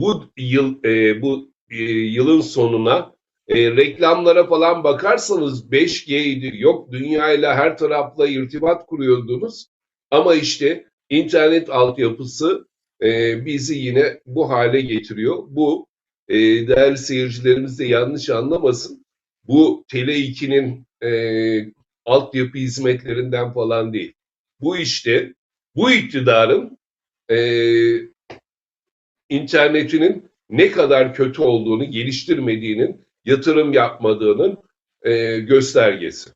bu yıl e, bu e, yılın sonuna e, reklamlara falan bakarsanız 5G'ydi yok dünyayla her tarafla irtibat kuruyordunuz ama işte internet altyapısı e, bizi yine bu hale getiriyor. Bu e, değerli seyircilerimiz de yanlış anlamasın. Bu Tele 2'nin e, altyapı hizmetlerinden falan değil. Bu işte bu iktidarın e, internetinin ne kadar kötü olduğunu, geliştirmediğinin, yatırım yapmadığının e, göstergesi.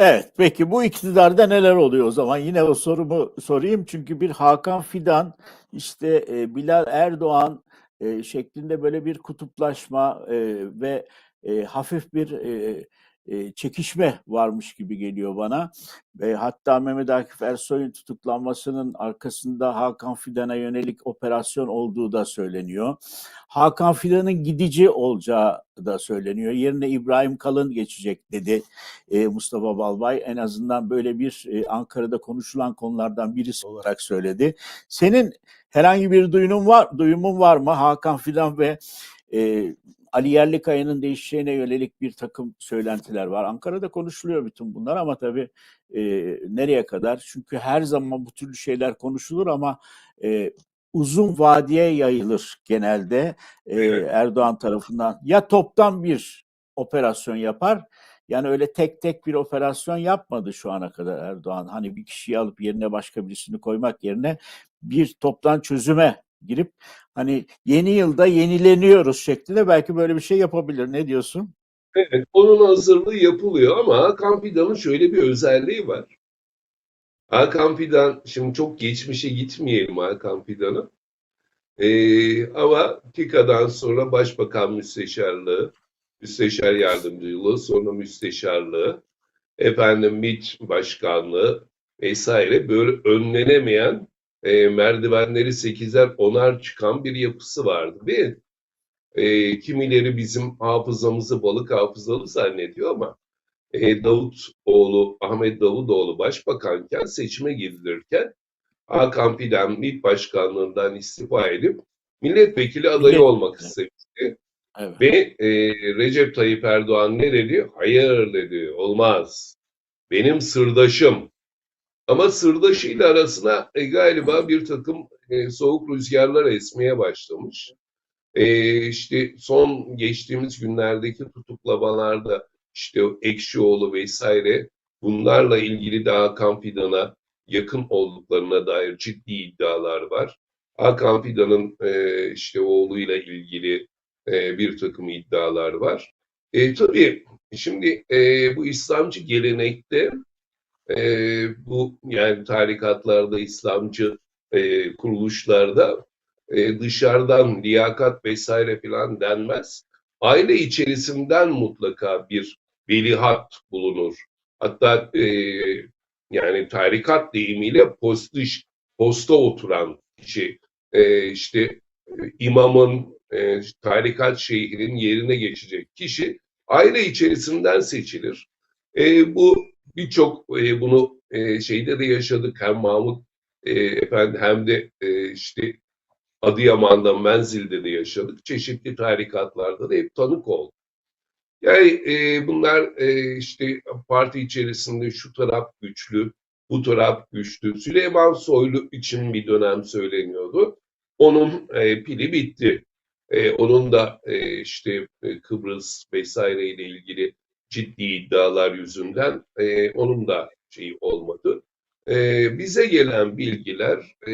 Evet, peki bu iktidarda neler oluyor o zaman? Yine o sorumu sorayım çünkü bir Hakan Fidan, işte e, Bilal Erdoğan e, şeklinde böyle bir kutuplaşma e, ve e, hafif bir e, çekişme varmış gibi geliyor bana. E, hatta Mehmet Akif Ersoy'un tutuklanmasının arkasında Hakan Fidan'a yönelik operasyon olduğu da söyleniyor. Hakan Fidan'ın gidici olacağı da söyleniyor. Yerine İbrahim Kalın geçecek dedi Mustafa Balbay. En azından böyle bir Ankara'da konuşulan konulardan birisi olarak söyledi. Senin herhangi bir duyumun var, duyumun var mı? Hakan Fidan ve Ali Yerlikaya'nın değişeceğine yönelik bir takım söylentiler var. Ankara'da konuşuluyor bütün bunlar ama tabii e, nereye kadar? Çünkü her zaman bu türlü şeyler konuşulur ama e, uzun vadeye yayılır genelde e, Evet. Erdoğan tarafından. Ya toptan bir operasyon yapar yani öyle tek tek bir operasyon yapmadı şu ana kadar Erdoğan. Hani bir kişiyi alıp yerine başka birisini koymak yerine bir toptan çözüme girip hani yeni yılda yenileniyoruz şeklinde belki böyle bir şey yapabilir. Ne diyorsun? Evet, onun hazırlığı yapılıyor ama Hakan şöyle bir özelliği var. Hakan Fidan, şimdi çok geçmişe gitmeyelim Hakan Fidan'a. Ee, ama TİKA'dan sonra Başbakan Müsteşarlığı, Müsteşar Yardımcılığı, sonra Müsteşarlığı, efendim MİT Başkanlığı vesaire böyle önlenemeyen e, merdivenleri sekizer onar çıkan bir yapısı vardı mi? E, kimileri bizim hafızamızı balık hafızalı zannediyor ama e, Davutoğlu, Ahmet Davutoğlu başbakanken seçime girilirken Hakan Fidan MİT Başkanlığından istifa edip milletvekili adayı Millet- olmak istemişti. Evet. Ve e, Recep Tayyip Erdoğan ne dedi? Hayır dedi, olmaz. Benim sırdaşım. Ama sırdaşıyla arasına e, galiba bir takım e, soğuk rüzgarlar esmeye başlamış. E, işte son geçtiğimiz günlerdeki tutuklamalarda işte Ekşioğlu vesaire bunlarla ilgili de Hakan Fidan'a yakın olduklarına dair ciddi iddialar var. Hakan Fidan'ın e, işte oğluyla ilgili e, bir takım iddialar var. E, tabii şimdi e, bu İslamcı gelenekte e, bu yani tarikatlarda, İslamcı e, kuruluşlarda e, dışarıdan liyakat vesaire filan denmez. Aile içerisinden mutlaka bir velihat bulunur. Hatta e, yani tarikat deyimiyle postiş, posta oturan kişi e, işte imamın e, tarikat şeyhinin yerine geçecek kişi aile içerisinden seçilir. E, bu birçok e, bunu e, şeyde de yaşadık hem Mahmut e, efendi hem de e, işte Adıyaman'da Menzil'de de yaşadık. Çeşitli tarikatlarda da hep tanık olduk. Yani e, bunlar e, işte parti içerisinde şu taraf güçlü, bu taraf güçlü. Süleyman Soylu için bir dönem söyleniyordu. Onun e, pili bitti. E, onun da e, işte e, Kıbrıs vesaire ile ilgili ciddi iddialar yüzünden e, onun da şeyi olmadı. E, bize gelen bilgiler e,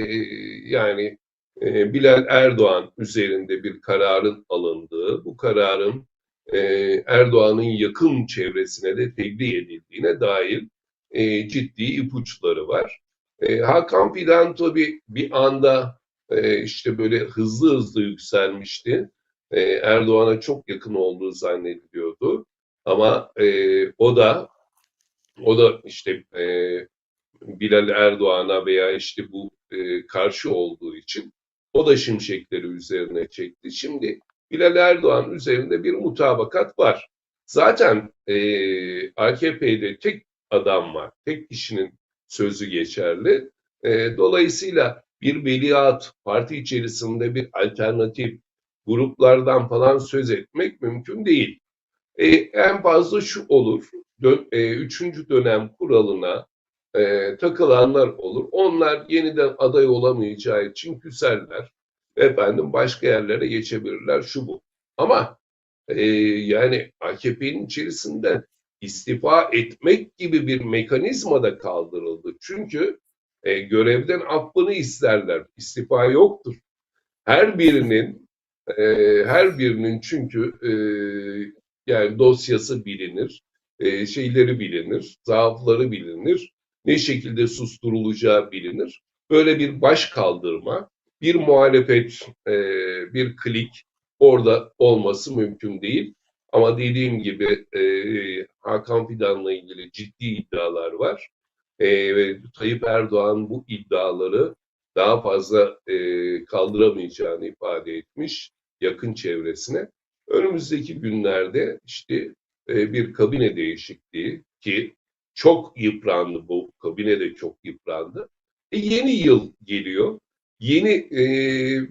yani e, Bilal Erdoğan üzerinde bir kararın alındığı, bu kararın e, Erdoğan'ın yakın çevresine de tebliğ edildiğine dair e, ciddi ipuçları var. E, Hakan Fidan tabii bir anda e, işte böyle hızlı hızlı yükselmişti. E, Erdoğan'a çok yakın olduğu zannediliyordu. Ama e, o da o da işte e, Bilal Erdoğan'a veya işte bu e, karşı olduğu için o da şimşekleri üzerine çekti. Şimdi Bilal Erdoğan üzerinde bir mutabakat var. Zaten e, AKP'de tek adam var, tek kişinin sözü geçerli. E, dolayısıyla bir veliaht, parti içerisinde bir alternatif gruplardan falan söz etmek mümkün değil. E, en fazla şu olur, dö- e, üçüncü dönem kuralına e, takılanlar olur. Onlar yeniden aday olamayacağı için küserler. Efendim başka yerlere geçebilirler şu bu. Ama e, yani AKP'nin içerisinde istifa etmek gibi bir mekanizma da kaldırıldı. Çünkü e, görevden affını isterler. İstifa yoktur. Her birinin e, her birinin çünkü e, yani dosyası bilinir, e, şeyleri bilinir, zaafları bilinir, ne şekilde susturulacağı bilinir. Böyle bir baş kaldırma, bir muhalefet, e, bir klik orada olması mümkün değil. Ama dediğim gibi e, Hakan Fidan'la ilgili ciddi iddialar var. E, ve Tayyip Erdoğan bu iddiaları daha fazla e, kaldıramayacağını ifade etmiş yakın çevresine. Önümüzdeki günlerde işte e, bir kabine değişikliği ki çok yıprandı bu kabine de çok yıprandı. E, yeni yıl geliyor. Yeni e,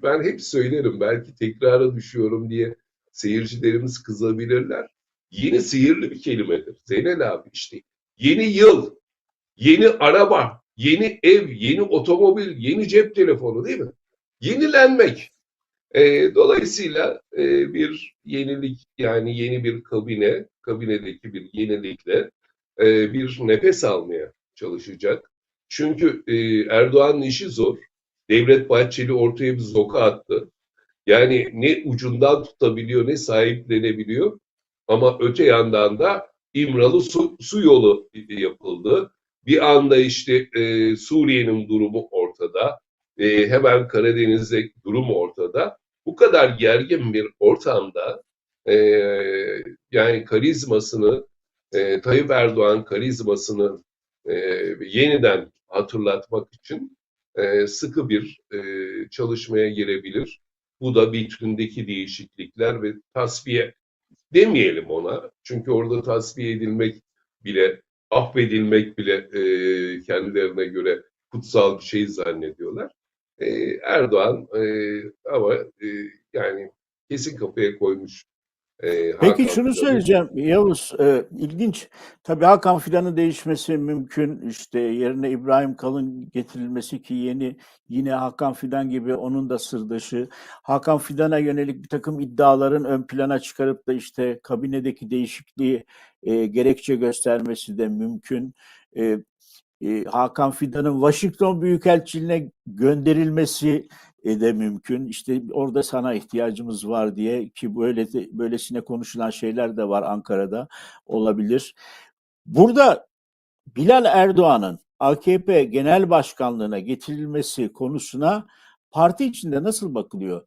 ben hep söylerim belki tekrara düşüyorum diye seyircilerimiz kızabilirler. Yeni sihirli bir kelimedir. Zeynel abi işte yeni yıl, yeni araba, yeni ev, yeni otomobil, yeni cep telefonu değil mi? Yenilenmek. E, dolayısıyla e, bir yenilik yani yeni bir kabine, kabinedeki bir yenilikle e, bir nefes almaya çalışacak. Çünkü e, Erdoğan'ın işi zor. Devlet Bahçeli ortaya bir zoka attı. Yani ne ucundan tutabiliyor ne sahiplenebiliyor. Ama öte yandan da İmralı su, su yolu yapıldı. Bir anda işte e, Suriye'nin durumu ortada. E, hemen Karadeniz'de durum ortada. Bu kadar gergin bir ortamda e, yani karizmasını e, Tayyip Erdoğan karizmasını e, yeniden hatırlatmak için e, sıkı bir e, çalışmaya girebilir. Bu da vitrindeki değişiklikler ve tasfiye demeyelim ona. Çünkü orada tasfiye edilmek bile, affedilmek bile e, kendilerine göre kutsal bir şey zannediyorlar. E, Erdoğan e, ama e, yani kesin kapıya koymuş. E, Hakan Peki şunu Fidan'ı. söyleyeceğim Yavuz, e, ilginç. Tabii Hakan Fidan'ın değişmesi mümkün. İşte yerine İbrahim Kalın getirilmesi ki yeni yine Hakan Fidan gibi onun da sırdaşı. Hakan Fidan'a yönelik bir takım iddiaların ön plana çıkarıp da işte kabinedeki değişikliği e, gerekçe göstermesi de mümkün. E, e, Hakan Fidan'ın Washington Büyükelçiliğine gönderilmesi e, de mümkün. İşte orada sana ihtiyacımız var diye ki böyle de, böylesine konuşulan şeyler de var Ankara'da olabilir. Burada Bilal Erdoğan'ın AKP Genel Başkanlığına getirilmesi konusuna parti içinde nasıl bakılıyor?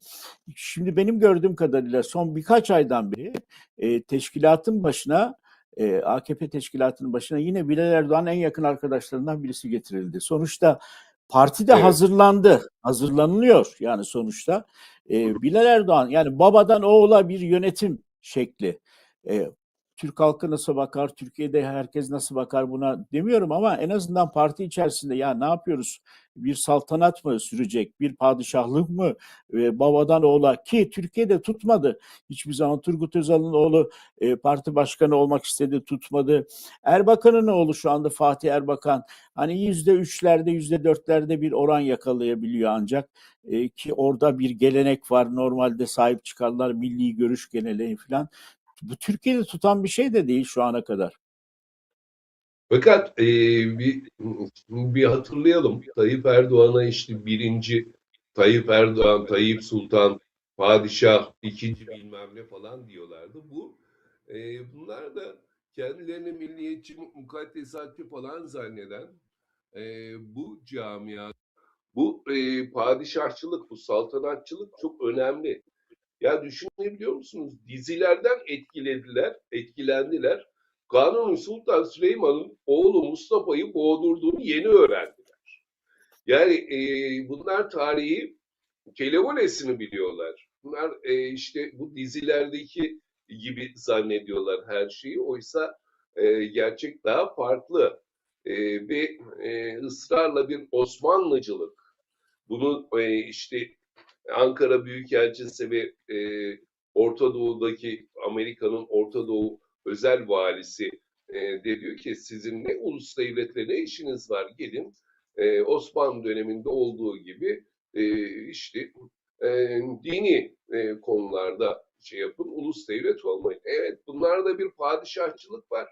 Şimdi benim gördüğüm kadarıyla son birkaç aydan beri e, teşkilatın başına e, AKP teşkilatının başına yine Bilal Erdoğan en yakın arkadaşlarından birisi getirildi. Sonuçta parti de Evet. hazırlandı, hazırlanılıyor yani sonuçta. E, Bilal Erdoğan yani babadan oğula bir yönetim şekli. E, Türk halkı nasıl bakar, Türkiye'de herkes nasıl bakar buna demiyorum ama en azından parti içerisinde ya ne yapıyoruz? Bir saltanat mı sürecek, bir padişahlık mı e, babadan oğula ki Türkiye'de tutmadı. Hiçbir zaman Turgut Özal'ın oğlu e, parti başkanı olmak istedi, tutmadı. Erbakan'ın oğlu şu anda Fatih Erbakan hani yüzde üçlerde, yüzde dörtlerde bir oran yakalayabiliyor ancak e, ki orada bir gelenek var. Normalde sahip çıkarlar milli görüş geleneği falan. Bu Türkiye'de tutan bir şey de değil şu ana kadar. Fakat e, bir, bir hatırlayalım. Tayyip Erdoğan'a işte birinci Tayyip Erdoğan, Tayyip Sultan, Padişah, ikinci bilmem ne falan diyorlardı. Bu e, bunlar da kendilerini milliyetçi, mukaddesatçı falan zanneden e, bu camia, bu e, padişahçılık, bu saltanatçılık çok önemli. Ya düşünebiliyor musunuz? Dizilerden etkilediler, etkilendiler. Kanuni Sultan Süleyman'ın oğlu Mustafa'yı boğdurduğunu yeni öğrendiler. Yani e, bunlar tarihi kelevolesini biliyorlar. Bunlar e, işte bu dizilerdeki gibi zannediyorlar her şeyi. Oysa e, gerçek daha farklı. E, ve e, ısrarla bir Osmanlıcılık, bunu e, işte Ankara Büyükelçisi ve e, Orta Doğu'daki Amerika'nın Orta Doğu özel valisi e, de diyor ki sizin ne ulus devletle ne işiniz var gelin e, Osmanlı döneminde olduğu gibi e, işte e, dini e, konularda şey yapın ulus devlet olmayın. Evet bunlarda bir padişahçılık var.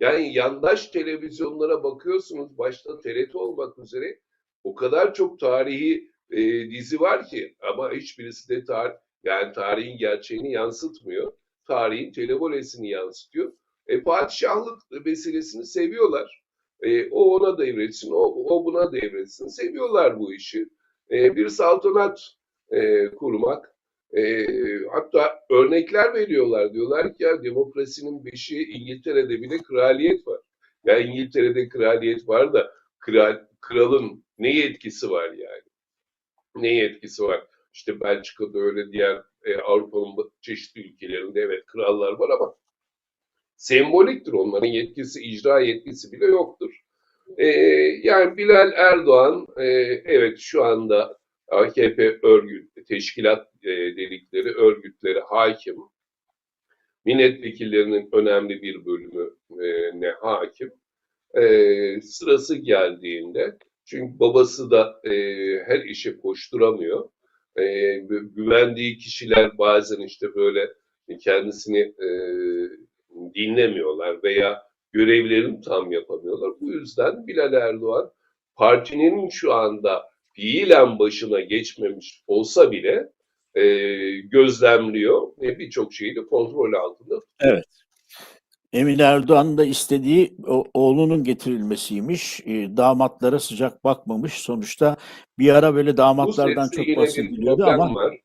Yani yandaş televizyonlara bakıyorsunuz başta TRT olmak üzere o kadar çok tarihi e, dizi var ki ama hiçbirisi de tar yani tarihin gerçeğini yansıtmıyor. Tarihin televolesini yansıtıyor. E, padişahlık meselesini seviyorlar. E, o ona devretsin, o, o buna devretsin. Seviyorlar bu işi. E, bir saltanat e, kurmak. E, hatta örnekler veriyorlar. Diyorlar ki ya demokrasinin beşiği İngiltere'de bile kraliyet var. Ya İngiltere'de kraliyet var da kral, kralın ne yetkisi var yani? Ne yetkisi var? İşte Belçika'da öyle diğer e, Avrupa'nın çeşitli ülkelerinde evet krallar var ama semboliktir onların yetkisi, icra yetkisi bile yoktur. E, yani Bilal Erdoğan e, evet şu anda AKP örgüt, teşkilat e, dedikleri örgütleri hakim. Milletvekillerinin önemli bir bölümü e, ne hakim. E, sırası geldiğinde çünkü babası da e, her işe koşturamıyor. E, gü- güvendiği kişiler bazen işte böyle kendisini e, dinlemiyorlar veya görevlerini tam yapamıyorlar. Bu yüzden Bilal Erdoğan partinin şu anda fiilen başına geçmemiş olsa bile e, gözlemliyor ve birçok şeyi de kontrol altında Emin Erdoğan da istediği oğlunun getirilmesiymiş. E, damatlara sıcak bakmamış. Sonuçta bir ara böyle damatlardan çok bahsediliyordu ama var.